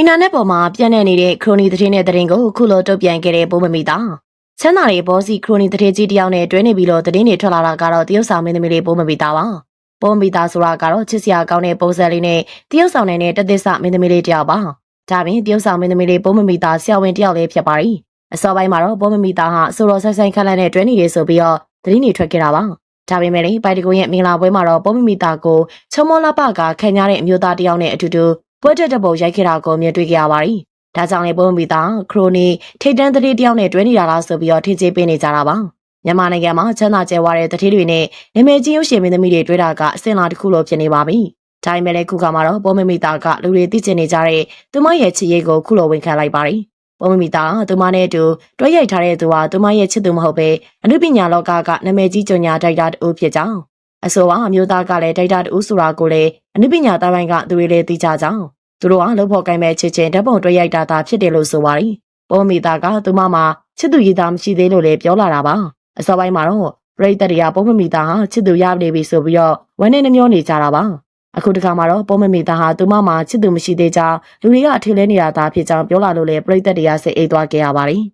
အင်တာနက်ပေါ်မှာပြန့်နှံ့နေတဲ့ခရိုနီသတင်းတဲ့သတင်းကိုခုလိုတုတ်ပြန်ခဲ့တဲ့ပုံမမီတာချမ်းသာတဲ့ဘောစီခရိုနီသတင်းကြီးတယောက်နဲ့တွဲနေပြီးတော့သတင်းတွေထွက်လာတာကတော့တရုတ်ဆောင်မင်းသမီးလေးပုံမမီတာပါပုံမမီတာဆိုတာကတော့ချစ်စရာကောင်းတဲ့ပုံစံလေးနဲ့တရုတ်ဆောင်နေတဲ့တသစ်ဆမင်းသမီးလေးတယောက်ပါဒါပြင်တရုတ်ဆောင်မင်းသမီးလေးပုံမမီတာဆရာဝန်တယောက်လေးဖြစ်ပါရီအစောပိုင်းမှာတော့ပုံမမီတာဟာဆိုတော်ဆိုင်ဆိုင်ခက်လက်နဲ့တွဲနေတယ်ဆိုပြီးတော့သတင်းတွေထွက်ခဲ့တာပါဒါပေမဲ့လေပိုက်တကုံရဲ့မင်္ဂလာပွဲမှာတော့ပုံမမီတာကိုချုံမောလပကခံရတဲ့အမျိုးသားတယောက်နဲ့အတူတူ ပွဲတက်တဲ့ပုံရိုက်ခဲ့တာကိုမြင်တွေ့ကြရပါတယ်။ဒါကြောင့်လေပုံမီတာခရိုနီထိတ်တန်းတတိတယောက်နဲ့တွဲနေတာလားဆိုပြီးတော့ထင်ကြေးပေးနေကြတာပါ။မြန်မာနိုင်ငံမှာချမ်းသာကြဲဝါတဲ့တတိတွေနဲ့နာမည်ကြီးရုပ်ရှင်မင်းသမီးတွေတွဲတာကအစင်လာတစ်ခုလိုဖြစ်နေပါပြီ။ဒါပေမဲ့လည်းခုခါမှာတော့ပုံမီတာကလူတွေသိချင်နေကြတဲ့သူမရဲ့ချစ်ရေးကိုခုလိုဝန်ခံလိုက်ပါတယ်။ပုံမီတာကသူမနဲ့အတူတွဲရိုက်ထားတဲ့သူဟာသူမရဲ့ချစ်သူမဟုတ်ပဲအနုပညာလောကကနာမည်ကြီးကြော်ညာတိုက်တာတူဖြစ်ကြောင်း အဆိုပါအမျိုးသားကလည်းတိုက်တာတူဆိုတာကိုလည်းအနုပညာသားပိုင်းကသူတွေလည်းသိကြကြောင်းသူတို့ကလှုပ်ဖို့ကိုင်းမဲ့ချစ်ချင်းဓာတ်ပုံတွဲရိုက်တာသာဖြစ်တယ်လို့ဆိုပါတယ်။ပုံမီတာကသူမမှာချစ်သူရည်သားမရှိသေးလို့လည်းပြောလာတာပါ။အစောပိုင်းမှာတော့ပရိသတ်တွေကပုံမမီတာဟာချစ်သူရနေပြီဆိုပြီးတော့ဝမ်းနဲ့နှမျောနေကြတာပါ။အခုတခါမှာတော့ပုံမမီတာဟာသူမမှာချစ်သူမရှိသေးကြောင်းလူတွေကအထင်လဲနေတာသာဖြစ်ကြောင်းပြောလာလို့လည်းပရိသတ်တွေကစိတ်အိတ်သွားခဲ့ရပါတယ်။